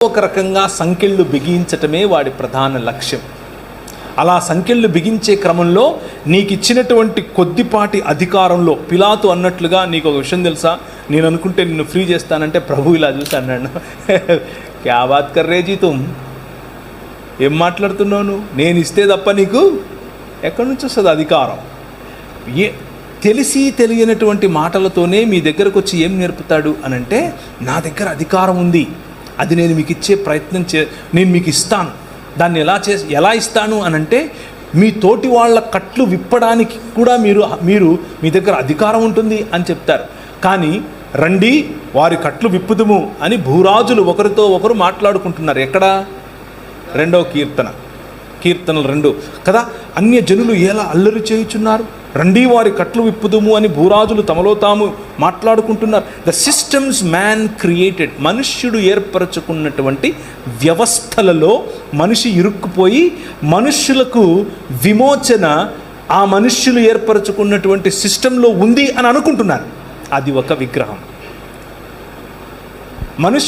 ఒక రకంగా సంకెళ్ళు బిగించటమే వాడి ప్రధాన లక్ష్యం. అలా సంకెళ్ళు బిగించే క్రమంలో నీకు ఇచ్చినటువంటి కొద్దిపాటి అధికారంలో పిలాతు అన్నట్లుగా నీకు ఒక విషయం తెలుసా? నేను అనుకుంటే నిన్ను ఫ్రీ చేస్తానంటే ప్రభు ఇలా చూసి అన్నాడు. క్యా బాత్ కర్రే జీతం ఏం మాట్లాడుతున్నావు నువ్వు? నేను ఇస్తే తప్ప నీకు ఎక్కడి నుంచి వస్తుంది అధికారం? ఏ తెలిసి తెలియనటువంటి మాటలతోనే మీ దగ్గరకు వచ్చి ఏం నేర్పుతాడు అని అంటే నా దగ్గర అధికారం ఉంది. అది నేను మీకు ఇచ్చే ప్రయత్నం చే నేను మీకు ఇస్తాను. దాన్ని ఎలా చే ఎలా ఇస్తాను అని అంటే మీ తోటి వాళ్ళ కట్లు విప్పడానికి కూడా మీరు మీరు మీ దగ్గర అధికారం ఉంటుంది అని చెప్తారు. కానీ రండి వారి కట్లు విప్పుదుము అని భూరాజులు ఒకరితో ఒకరు మాట్లాడుకుంటున్నారు. ఎక్కడా? రెండవ కీర్తన. కీర్తనలు రెండు. కదా అన్య జనులు ఎలా అల్లరి చేయుచున్నారు? రండి వారి కట్లు విప్పుదుము అని భూరాజులు తమలో తాము మాట్లాడుకుంటున్నారు. ద సిస్టమ్స్ మ్యాన్ క్రియేటెడ్ మనుష్యుడు ఏర్పరచుకున్నటువంటి వ్యవస్థలలో మనిషి ఇరుక్కుపోయి మనుష్యులకు విమోచన ఆ మనుష్యులు ఏర్పరచుకున్నటువంటి సిస్టంలో ఉంది అని అనుకుంటున్నారు. అది ఒక విగ్రహం. మనుష్య